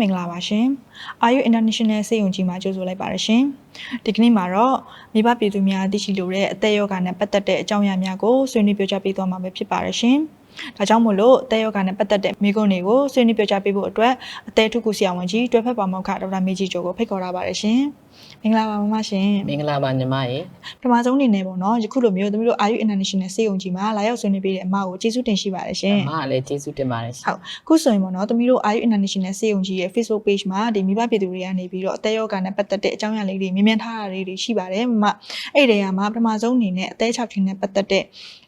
မင်္ဂလာပါရှင်။ Are you International စေယုံကြီးမှာကြိုဆိုလိုက်ပါရရှင်။ဒီကနေ့မှာတော့မိဘပြည်သူများသိရှိလိုတဲ့အသက်ရောဂါနဲ့ပတ်သက်တဲ့အကြောင်းအရာများကိုဆွေးနွေးပြောကြားပေးသွားမှာပဲဖြစ်ပါရရှင်။ဒါကြောင့်မို့လို့အသက်ရောဂါနဲ့ပတ်သက်တဲ့မိကုန်းတွေကိုဆွေးနွေးပြောကြားပေးဖို့အတွက်အသက်ထုခုဆရာဝန်ကြီးတွဲဖက်ပါမောက္ခဒေါက်တာမေကြီးကျော်ကိုဖိတ်ခေါ်ထားပါရရှင်။ မင်္ဂလာပါမမရှင်။မင်္ဂလာပါညီမရေပထမဆုံးအနေနဲ့ပေါ့နော်ယခုလိုမျိုးသမီးတို့ Are you International စေယုံကြီးမှာလာရောက်ဆွေးနွေးပေးတဲ့အမကိုကျေးဇူးတင်ရှိပါတယ်ရှင်အမကလည်းကျေးဇူးတင်ပါတယ်ရှင်ဟုတ်ခုဆိုရင်ပေါ့နော်သမီးတို့ IU International စေယုံကြီးရဲ့ Facebook page မှာဒီမိဘပြည်သူတွေကနေပြီးတော့အသက်ရောဂါနဲ့ပတ်သက်တဲ့အကြောင်းအရာလေးတွေမြင်မြန်ထားတာလေးတွေရှိပါတယ်မမအဲ့ဒီနေရာမှာပထမဆုံးအနေနဲ့အသက်6ချင်းနဲ့ပတ်သက်တဲ့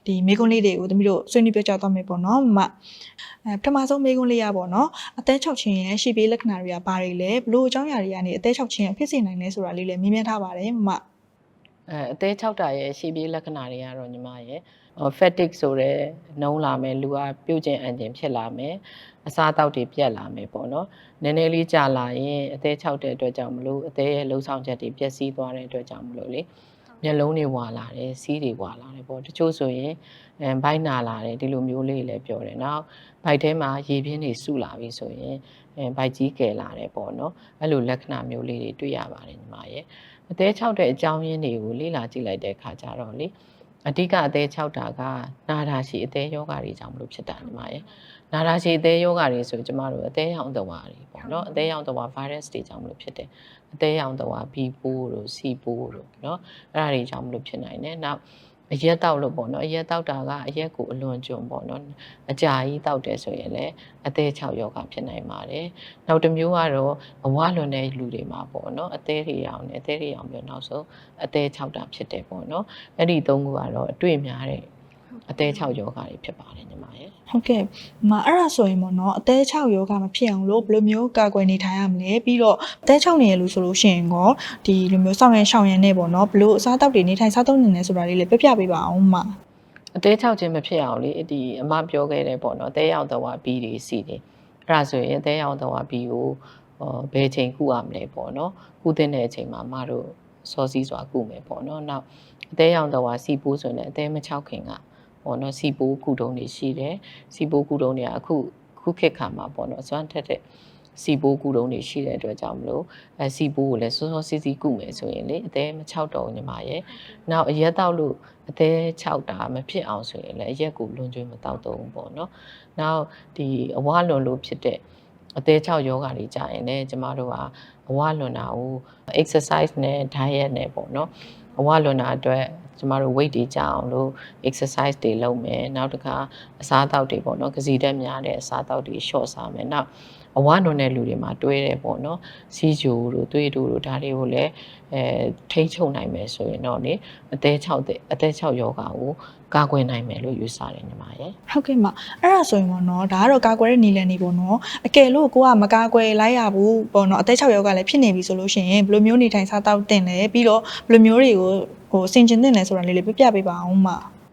ဒီမိကွန်းလေးတွေကိုသမီးတို့ဆွေးနွေးပြောကြားသွားမယ်ပေါ့နော်မမအဲပထမဆုံးမိကွန်းလေးရပေါ့နော်အသက်6ချင်းရဲ့ရှေ့ပြေးလက္ခဏာတွေကဘာတွေလဲဘလို့အကြောင်းအရာတွေကနေအသက်6ချင်းဖြစ်စေနိုင်လဲဆိုတာလေးလည်းမြင်မြန်ထားပါတယ်မမအဲအသေး6တာရဲ့ရှေ့ပြေးလက္ခဏာတွေကတော့ညီမရေဟို fatigue ဆိုတဲ့နှုံးလာမယ်လူကပြုတ်ကျင်အန်ကျင်ဖြစ်လာမယ်အစားအသောက်တွေပြတ်လာမယ်ပေါ့နော်နည်းနည်းလေးကြာလာရင်အသေး6တဲ့အတွက်ကြောင့်မလို့အသေးရဲ့လှုပ်ဆောင်ချက်တွေပျက်စီးသွားတဲ့အတွက်ကြောင့်မလို့လေ မျက်လုံးတွေဝါလာတယ်စီးတွေဝါလာတယ်ပေါ့တချို့ဆိုရင်အဲဘိုက်နာလာတယ်ဒီလိုမျိုးလေးလည်းပြောတယ်နောက်ဘိုက်ထဲမှာရေပြင်းတွေစုလာပြီဆိုရင်အဲဘိုက်ကြီးကယ်လာတယ်ပေါ့နော်အဲ့လိုလက္ခဏာမျိုးလေးတွေတွေ့ရပါတယ်ညီမရေအသေး6တဲ့အကြောင်းရင်းတွေကိုလေ့လာကြည့်လိုက်တဲ့အခါကျတော့လေ အဓိကအသေး6တာကနာတာရှိအသေးယောဂါတွေကြောင့်မလို့ဖြစ်တာညီမရဲ့နာတာရှိအသေးယောဂါတွေဆိုကျမတို့အသေးရောင်တဝါတွေပေါ့နော်အသေးရောင်တဝါ virus တွေကြောင့်မလို့ဖြစ်တယ်အသေးရောင်တဝါ B ပိုးတို့ C ပိုးတို့နော်အဲ့ဒါတွေကြောင့်မလို့ဖြစ်နိုင်တယ်နောက် အရက်တောက်လို့ပေါ့နော်အရက်တောက်တာကအရက်ကိုအလွန်ကျွံပေါ့နော်အကြာကြီးတောက်တယ်ဆိုရင်လည်းအသေး6ယောဂဖြစ်နိုင်ပါတယ်နောက်တစ်မျိုးကတော့အဝလွန်တဲ့လူတွေမှာပေါ့နော်အသေးတွေရောင်နဲ့အသေးတွေရောင်ပြီးနောက်ဆုံးအသေး6တာဖြစ်တယ်ပေါ့နော်အဲ့ဒီသုံးခုကတော့အတွေ့များတဲ့ အသေး6ယောဂတွေဖြစ်ပါတယ်ညီမရဲ့ဟုတ်ကဲ့မအဲ့ဒါဆိုရင်ပေါ့နော်အသေး6ယောဂမဖြစ်အောင်လို့ဘယ်လိုမျိုးကာကွယ်နေထိုင်ရမလဲပြီးတော့အသေး6နေရလို့ဆိုလို့ရှိရင်ကောဒီလိုမျိုးစောင့်ရန်ရှောင်ရန်နဲ့ပေါ့နော်ဘယ်လိုအစားအသောက်တွေနေထိုင်စားသုံးနေလဲဆိုတာလေးလည်းပြပြပေးပါအောင်မအသေး6ခြင်းမဖြစ်အောင်လေဒီအမပြောခဲ့တဲ့ပေါ့နော်အသေးရောင်တဝါ B တွေစီတယ်အဲ့ဒါဆိုရင်အသေးရောင်တဝါ B ကိုဟောဘယ်ချိန်ကုရမလဲပေါ့နော်ကုတဲ့အချိန်မှာမတို့စောစီးစွာကုမယ်ပေါ့နော်နောက်အသေးရောင်တဝါစီပိုးဆိုရင်လည်းအသေးမချောက်ခင်က ပေါ့နော်စီပိုးကုတုံးတွေရှိတယ်စီပိုးကုတုံးတွေကအခုခုခေတ်ခါမှာပေါ့နော်စွမ်းထက်တဲ့စီပိုးကုတုံးတွေရှိတဲ့အတွက်ကြောင့်မလို့အဲစီပိုးကိုလည်းစောစောစီးစီးကုမယ်ဆိုရင်လေအသေးမချောက်တော့ဘူးညီမရဲ့နောက်အရက်တောက်လို့အသေး6တာမဖြစ်အောင်ဆိုရင်လည်းအရက်ကိုလွန်ကျွေးမတောက်တော့ဘူးပေါ့နော်နောက်ဒီအဝလွန်လို့ဖြစ်တဲ့ အသေး6ယောဂါတွေကြာရင်လည်းကျမတို့ကအဝလွန်တာကို exercise နဲ့ diet နဲ့ပေါ့နော်အဝလွန်တာအတွက်ကျမတို့ weight တွေကြအောင်လို့ exercise တွေလုပ်မယ်နောက်တစ်ခါအစားအသောက်တွေပေါ့နော်ကစီတက်များတဲ့အစားအသောက်တွေ short စားမယ်နောက် အဝလွန်တဲ့လူတွေမှာတွဲတယ်ပေါ့နော်စီဂျိုတို့သွေးတို့တို့ဒါတွေကိုလည်းအဲထိန်းချုပ်နိုင်မယ်ဆိုရင်တော့လေအသေး6တဲ့အသေး6ယောဂါကိုကာကွယ်နိုင်မယ်လို့ယူဆတယ်ညီမရဲ့ဟုတ်ကဲ့မအဲ့ဒါဆိုရင်ပေါ့နော်ဒါကတော့ကာကွယ်တဲ့နည်းလမ်းနေပေါ့နော်အကယ်လို့ကိုကမကာကွယ်လိုက်ရဘူးပေါ့နော်အသက်6ယောဂလည်းဖြစ်နေပြီဆိုလို့ရှိရင်ဘယ်လိုမျိုးနေထိုင်စားသောက်တင်လဲပြီးတော့ဘယ်လိုမျိုးတွေကိုဟိုစင်ကျင်တင်လဲဆိုတာလေးလေးပြပြပေးပါအောင်မ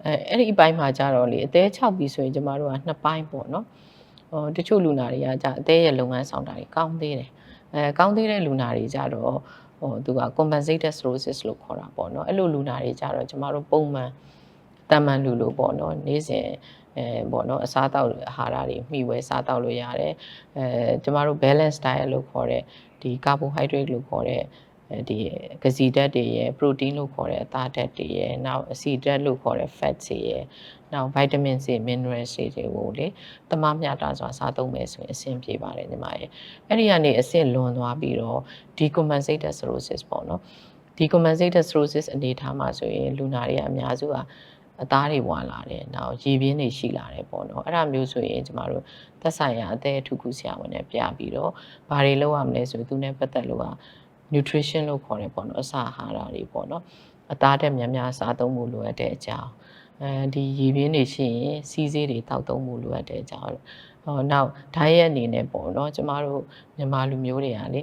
အဲအဲ့ဒီအပိုင်းမှာကြတော့လေအသေး6ပြီဆိုရင်ကျမတို့ကနှစ်ပိုင်းပေါ့နော် ဟိုတချို့လူနာတွေကじゃအသေးရဲ့လုပ်ငန်းဆောင်တာတွေကောင်းသေးတယ်အဲကောင်းသေးတဲ့လူနာတွေကြတော့ဟိုသူက compensated cirrhosis လို့ခေါ်တာပေါ့နော်အဲ့လိုလူနာတွေကြတော့ကျမတို့ပုံမှန်တမန်လူလိုပေါ့နော်နေ့စဉ်အဲပေါ့နော်အစားအသောက်အာဟာရတွေမျှဝဲစားတောက်လို့ရတယ်အဲကျမတို့ balance diet လို့ခေါ်တဲ့ဒီ carbohydrate လို့ခေါ်တဲ့အဲ ဒီကစီဓာတ်တွေရယ် protein လို့ခေါ်တဲ့အသားဓာတ်တွေရယ်နောက်အဆီဓာတ်လို့ခေါ်တဲ့ fat တွေရယ်နောက် vitamin C minerals တွေကိုလေတမမျှတာစွာစားသုံးမယ်ဆိုရင်အဆင်ပြေပါတယ်ညီမရဲ့အဲ့ဒီကနေအဆင့်လွန်သွားပြီးတော့ decompensated cirrhosis ပေါ့နော် decompensated cirrhosis အနေထားမှာဆိုရင်လူနာတွေကအများစုကအသားတွေဝါလာတယ်။နောက်ရေပြင်းတွေရှိလာတယ်ပေါ့နော်။အဲ့ဒါမျိုးဆိုရင်ကျမတို့သက်ဆိုင်ရာအသေးအထူးကုဆရာဝန်နဲ့ပြပြီးတော့ဘာတွေလုပ်ရမလဲဆိုသူနဲ့ပတ်သက်လို့က nutrition လို့ခေါ်တယ်ပေါ့နော်။အစာအာဟာရတွေပေါ့နော်။အသားတက်များများစားသုံးမှုလိုအပ်တဲ့အကြောင်းအဲဒီရေပြင်းတွေရှိရင်စီးစေးတွေတောက်သုံးမှုလိုအပ်တဲ့အကြောင်းဟောနောက် diet အနေနဲ့ပေါ့နော်ကျမတို့မြန်မာလူမျိုးတွေကလေ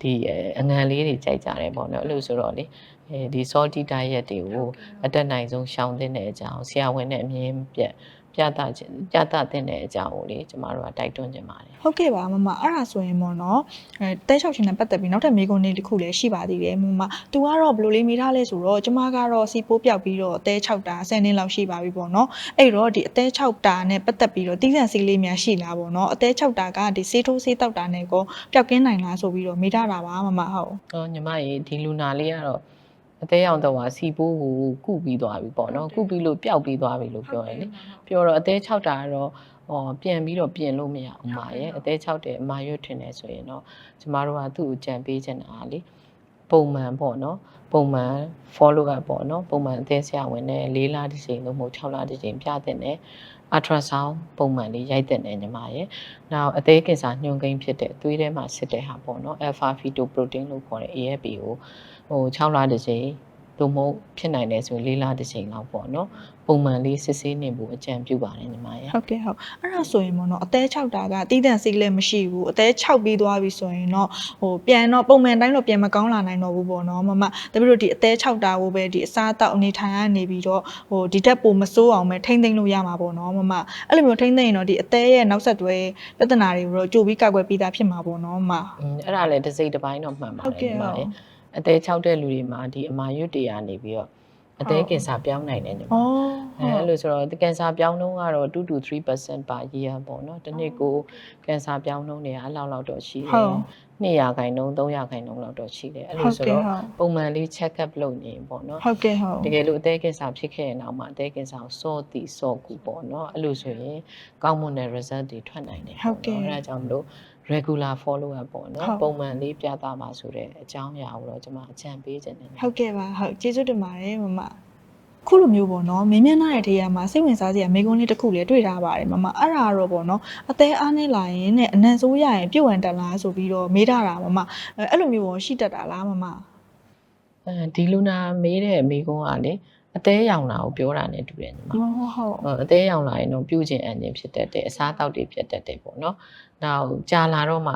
ဒီအငံလေးတွေကြိုက်ကြတယ်ပေါ့နော်အဲ့လိုဆိုတော့လေအဲဒီ salty diet တွေကိုအတက်နိုင်ဆုံးရှောင်သင့်တဲ့အကြောင်းဆရာဝန်နဲ့အမြင်ပြတ် ပြသခြင်းပြသတဲ့တဲ့အကြောင်းကိုလေကျမတို့ကတိုက်တွန်းခြင်းပါတယ်ဟုတ်ကဲ့ပါမမအဲ့ဒါဆိုရင်ပေါ့နော်အဲတဲချောက်ချင်းနဲ့ပတ်သက်ပြီးနောက်ထပ်မိကုန်းလေးတစ်ခုလည်းရှိပါသေးတယ်မမသူကတော့ဘယ်လိုလေးမိထားလဲဆိုတော့ကျမကတော့စီပိုးပြောက်ပြီးတော့အသေး6တာ10နှစ်လောက်ရှိပါပြီပေါ့နော်အဲ့တော့ဒီအသေး6တာနဲ့ပတ်သက်ပြီးတော့တီးဆန်စီးလေးများရှိလားပေါ့နော်အသေး6တာကဒီစေးထိုးစေးတောက်တာနဲ့ကိုပျောက်ကင်းနိုင်လားဆိုပြီးတော့မိထားတာပါမမဟုတ်။အော်ညီမရေဒီလူနာလေးကတော့ အသေးအောင်တော့ဟာစီပိုးကိုကုပြီးသွားပြီပေါ့နော်။ကုပြီးလို့ပျောက်ပြီးသွားပြီလို့ပြောရလေ။ပြောတော့အသေး6တာကတော့ဟောပြန်ပြီးတော့ပြင်လို့မရအောင်ပါရဲ့အသေး6တယ်အမာရွတ်ထင်တယ်ဆိုရင်တော့ကျမတို့ကသူ့ကိုကြံပေးချင်တာလေပုံမှန်ပေါ့နော်ပုံမှန် follow up ပေါ့နော်ပုံမှန်အသေးဆရာဝန်နဲ့၄လတစ်ချိန်လို့မဟုတ်6လတစ်ချိန်ပြတဲ့နဲ့ ultrasound ပုံမှန်လေးရိုက်တဲ့နဲ့ညီမရဲ့။နောက်အသေးကင်ဆာညှို့ကိန်းဖြစ်တဲ့သွေးထဲမှာစစ်တဲ့ဟာပေါ့နော် alpha fetoprotein လို့ခေါ်တဲ့ AFP ကို ဟို6လတစ်ချိန်သို့မဟုတ်ဖြစ်နိုင်တယ်ဆိုရင်၄လတစ်ချိန်လောက်ပေါ့နော်။ပုံမှန်လေးစစ်ဆေးနေဖို့အကြံပြုပါတယ်ညီမရဲ့ဟုတ်ကဲ့ဟုတ်အဲ့ဒါဆိုရင်ပေါ့နော်အသေး6တာကတီးတန့်စီးလည်းမရှိဘူးအသေး6ပြီးသွားပြီဆိုရင်တော့ဟိုပြန်တော့ပုံမှန်တိုင်းတော့ပြန်မကောင်းလာနိုင်တော့ဘူးပေါ့နော်မမတပည့်တို့ဒီအသေး6တာကိုပဲဒီအစားအသောက်အနေထိုင်ရနေပြီးတော့ဟိုဒီတက်ပိုမစိုးအောင်ပဲထိမ့်သိမ့်လို့ရမှာပေါ့နော်မမအဲ့လိုမျိုးထိမ့်သိမ့်ရင်တော့ဒီအသေးရဲ့နောက်ဆက်တွဲပြဿနာတွေကိုတော့ကြိုပြီးကောက်ွယ်ပြီးသားဖြစ်မှာပေါ့နော်မ။อืมအဲ့ဒါလည်းတစ်စိတ်တစ်ပိုင်းတော့မှန်ပါဟုတ်တယ်ကဲ့ညီမဟုတ်ရဲ့။ အသေး6တဲ့လူတွေမှာဒီအမာရွတ်တွေကနေပြီးတော့အသေးကင်ဆာပြောင်းနိုင်တယ်ညီမအော်အဲအဲ့လိုဆိုတော့ကင်ဆာပြောင်းနှုန်းကတော့2 to 3%ပါ year ပေါ့နော်တစ်နှစ်ကိုကင်ဆာပြောင်းနှုန်းတွေကအဲ့လောက်လောက်တော့ရှိတယ်2ရာခိုင်နှုန်း3ရာခိုင်နှုန်းလောက်တော့ရှိတယ်အဲ့ဟုလိုတ်ဆိုကဲ့တော့ဟုတ်ပုံမှန်လေး check up လုပ်နေပေါ့နော်ဟုတ်ကဲ့ဟုတ်တကယ်လို့အသေးကင်ဆာဖြစ်ခဲ့ရင်တော့မှအသေးကင်ဆာကိုစော့တီစော့ကူပေါ့နော်အဲ့လိုဆိုရင်ကောင်းမွန်တဲ့ result တွေထွက်နိုင်တယ်ဟုတ်ကဲ့အဲ့ဒါကြောင့်မလို့ regular follow up ပေါ့နော်ဟုတ်ပုံမှန်လေးပြသပါဆိုတဲ့အကြောင်းအရာကိုတော့ကျွန်မအကြံပေးခြင်းတယ်ဟုတ်ကဲ့ပါဟုတ်ကျေးဇူးတင်ပါတယ်မမခုလိုမျိုးပေါ့နော်မင်းမျက်နှာရဲ့ထေးရမှာစိတ်ဝင်စားစရာမိကုန်းလေးတစ်ခုလည်းတွေ့ထားပါတယ်မမအဲ့ဒါကတော့ပေါ့နော်အသေးအားနေလာရင်နဲ့အနံဆိုးရရင်ပြုတ်ဝင်တက်လားဆိုပြီးတော့မေးထားတာမမအဲ့အဲ့လိုမျိုးပေါ့ရှိတတ်တာလားမမအဲဒီလူနာမေးတဲ့မိကုန်းကလေအသေးရောင်တာကိုပြောတာ ਨੇ တူတယ်ညီမဟုတ်ဟုတ်ဟိုအသေးရောင်လာရင်တော့ပြုတ်ခြင်းအန်ခြင်းဖြစ်တတ်တယ်အစားအသောက်တွေဖြစ်တတ်တယ်ပေါ့နော်။ နောက်ကြာလာတော့မှ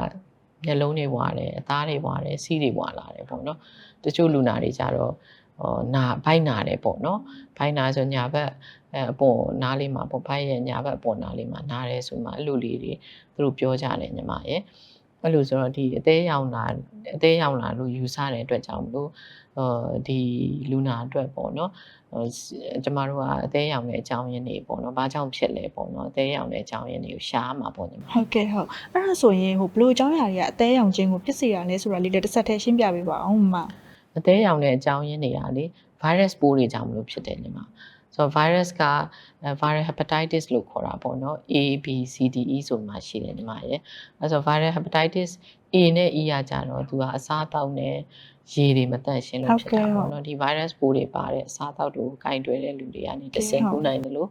မျက်လုံးတွေဝါတယ်အသားတွေဝါတယ်စီးတွေဝါလာတယ်ပေါ့နော်။တချို့လူနာတွေကြတော့ဟောနာဘိုက်နာတယ်ပေါ့နော်။ဘိုက်နာဆိုညာဘက်အဲအပေါ်နားလေးမှာပေါ့ဘိုက်ရဲ့ညာဘက်အပေါ်နားလေးမှာနားတယ်ဆိုမှအဲ့လိုလေးတွေသူတို့ပြောကြတယ်ညီမရဲ့။ အဲ့လိုဆိုတော့ဒီအသေးရောင်လာအသေးရောင်လာလို့ယူဆတဲ့အတွက်ကြောင့်မလို့အာဒီလူနာအတွက်ပေါ့နော်ဟိုကျမတို့ကအသေးရောင်တဲ့အကြောင်းရင်းတွေပေါ့နော်။ဘာကြောင့်ဖြစ်လဲပေါ့နော်။အသေးရောင်တဲ့အကြောင်းရင်းတွေကိုရှားမှာပေါ့ညီမဟုတ်ကဲ့ဟုတ်အဲ့ဒါဆိုရင်ဟိုဘလို့အကြောင်းအရာတွေကအသေးရောင်ခြင်းကိုဖြစ်စေတာလဲဆိုတာလေးလည်းတစ်ဆက်တည်းရှင်းပြပေးပါအောင်မမ။အသေးရောင်တဲ့အကြောင်းရင်းတွေကလေ virus ပိုးတွေကြောင့်မလို့ဖြစ်တယ်ညီမ။ ဆိုတော့ virus ကအဲ viral hepatitis လို့ခေါ်တာပေါ့နော် A B C D E ဆိုမှရှိတယ်ညီမရဲ့။အဲဆို viral hepatitis A နဲ့ E ရကြတော့သူကအစားအသောက်နဲ့ရေတွေမတန့်ရှင်းလို့ဖြစ်တာပေါ့နော်ဒီ virus ပိုးတွေပါတဲ့အစားအသောက်တွေကိုကင်တွယ်တဲ့လူတွေကနေတစ်ဆင့်ကူးနိုင်တယ်လို့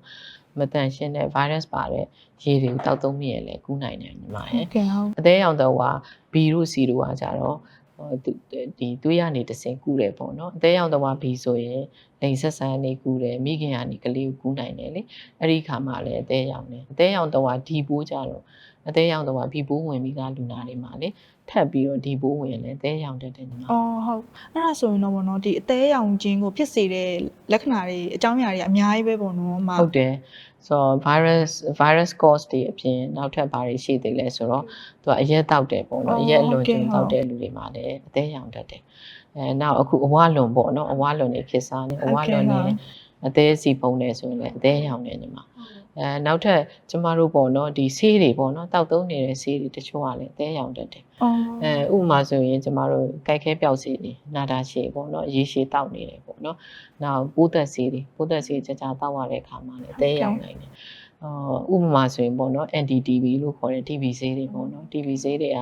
မတန့်ရှင်းတဲ့ virus ပါတဲ့ရေတွေကိုတောက်သုံးမိရလဲကူးနိုင်တယ်ညီမဟုရဲ့တ်ကဲ့ဟုတ်အသေးရောင်တော့ဟာဘီတို့စီတို့ကကြတော့ဟိုသူဒီသွေးရနေတစ်စင်ကူးတယ်ပေါ့နော်အသေးရောင်တော့ဟာဘီဆိုရင် လိန်ဆက်ဆန်နေကူးတယ်မိခင်ကနေကလေးကိုကူးနိုင်တယ်လေအဲ့ဒီခါမှလည်းအသေးရောင်တယ်အသေးရောင်တော့ဟာဒီပိုးကြတော့အသေးရောင်တော့ဟာဘီပိုးဝင်ပြီးသားလူနာတွေမှာလေထပ်ပြီးတော့ဒီပိုးဝင်လဲအသေးရောင်တက်တယ်ညီမအော်ဟုတ်အဲ့ဒါဆိုရင်တော့ဗောနော်ဒီအသေးရောင်ခြင်းကိုဖြစ်စေတဲ့လက္ခဏာတွေအကြောင်းအရာတွေအများကြီးပဲဗောနော်မဟုတ်တယ်ဆိုတော့ virus virus cause တွေအပြင်နောက်ထပ်ဘာတွေရှိသေးလဲဆိုတော့သူကအရက်တောက်တယ်ပေါ့နော်အရက်အလွန်ကျွံတောက်တဲ့လူတွေမှာလည်းအသေးရောင်တက်တယ် အဲနောက်အခုအဝလွန်ပေါ့နော်အဝလွန်နေခေတ်စားနေအဝလွန်နေအသေးစီပုံနေဆိုရင်လည်းအသေးရောင်နေညီမအဲနောက်ထပ်ကျမတို့ပေါ့နော်ဒီဆေးတွေပေါ့နော်တောက်သုံးနေတဲ့ဆေးတွေတချို့ကလည်းအသေးရောင်တက်တယ်အော်အဲဥပမာဆိုရင်ကျမတို့ကြိုက်ခဲပြောက်စီတွေနာတာရှည်ပေါ့နော်ရေရှည်တောက်နေတယ်ပေါ့နော်နောက်ပိုးသက်စီတွေပိုးသက်စီကြာကြာတောက်ရတဲ့အခါမှာလည်းအသေးရောင်နိုင်တယ်အော်ဥပမာဆိုရင်ပေါ့နော် anti-TB လို့ခေါ်တဲ့ TB ဆေးတွေပေါ့နော် TB ဆေးတွေက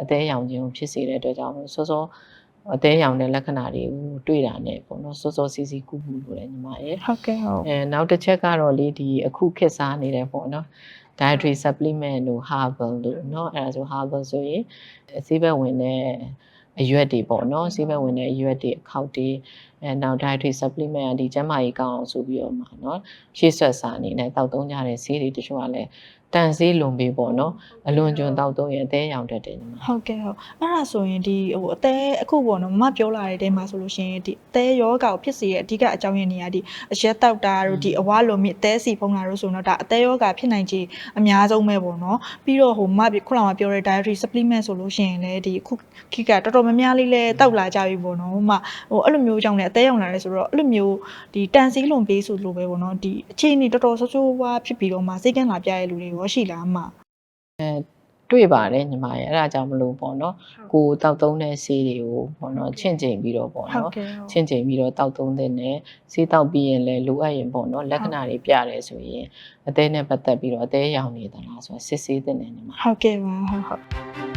အသေးရောင်ခြင်းကိုဖြစ်စေတဲ့အတွက်ကြောင့်မို့စောစော အသေးရောင်တဲ့လက္ခဏာတွေကိုတွေ့တာနဲ့ပေါ့နော်စောစောစီစီကုမှုလို့လည်းညီမရဲ့ ဟုတ်ကဲ့ဟုတ် အဲနောက်တစ်ချက်ကတော့လေဒီအခုခေတ်စားနေတယ်ပေါ့နော် dietary supplement တို့ herbal တို့เนาะအဲဒါဆို herbal ဆိုရင်ဆေးဘက်ဝင်တဲ့အရွက်တွေပေါ့နော်ဆေးဘက်ဝင်တဲ့အရွက်တွေအခောက်တွေ အဲနောက် dietary supplement ကဒီကျန်းမာရေးကောင်းအောင်ဆိုပြီးတော့မှာเนาะရှေ့ဆက်စာအနေနဲ့တောက်သုံးကြတဲ့ဆေးတွေတချို့ကလည်းတန်ဆေးလွန်ပေးပေါ့เนาะအလွန်ကျွံတောက်သုံးရင်အသေးရောင်တတ်တယ်ညီမ ဟုတ်ကဲ့ဟုတ်အဲ့ဒါဆိုရင်ဒီဟိုအသေးအခုပေါ့နော်မမပြောလာတဲ့တဲမှာဆိုလို့ရှိရင်ဒီအသေးယောဂကိုဖြစ်စေတဲ့အဓိကအကြောင်းရင်းနေရာဒီအရက်တောက်တာတို့ဒီအဝါလွန်မြအသေးစီဖုံးတာတို့ဆိုတော့ဒါအသေးယောဂဖြစ်နိုင်ခြေအများဆုံးပဲပေါ့နော်ပြီးတော့ဟိုမမခုနကပြောတဲ့ dietary supplement ဆိုလို့ရှိရင်လည်းဒီအခုခိကတော်တော်များများလေးလဲတောက်လာကြပြီပေါ့နော်မမဟိုအဲ့လိုမျိုးကြောင့်လည်းအ တက်ရောက်လာတယ်ဆိုတော့အဲ့လိုမျိုးဒီတန်စီးလွန်ပေးဆိုလိုပဲပေါ့နော်ဒီအခြေအနေတော်တော်ဆိုးဆိုးဝါးဖြစ်ပြီးတော့မှစိတ်ကန်းလာပြရတဲ့လူတွေရောရှိလားမအဲတွေ့ပါတယ်ညီမရဲ့အဲ့ဒါကြောင့်မလို့ပေါ့နော်ကိုတောက်သုံးတဲ့ဆေးတွေကိုပေါ့နော်ချင့်ချိန်ပြီးတော့ပေါ့နော်ချင့်ချိန်ပြီးတော့တောက်သုံးတဲ့နဲ့ဆေးတောက်ပြီးရင်လည်းလိုအပ်ရင်ပေါ့နော်လက္ခဏာတွေပြတယ်ဆိုရင်အသေးနဲ့ပတ်သက်ပြီးတော့အသေးရောင်နေသလားဆိုတော့စစ်ဆေးတဲ့နဲ့ညီမဟုတ်ကဲ့ပါဟုတ်ဟုတ်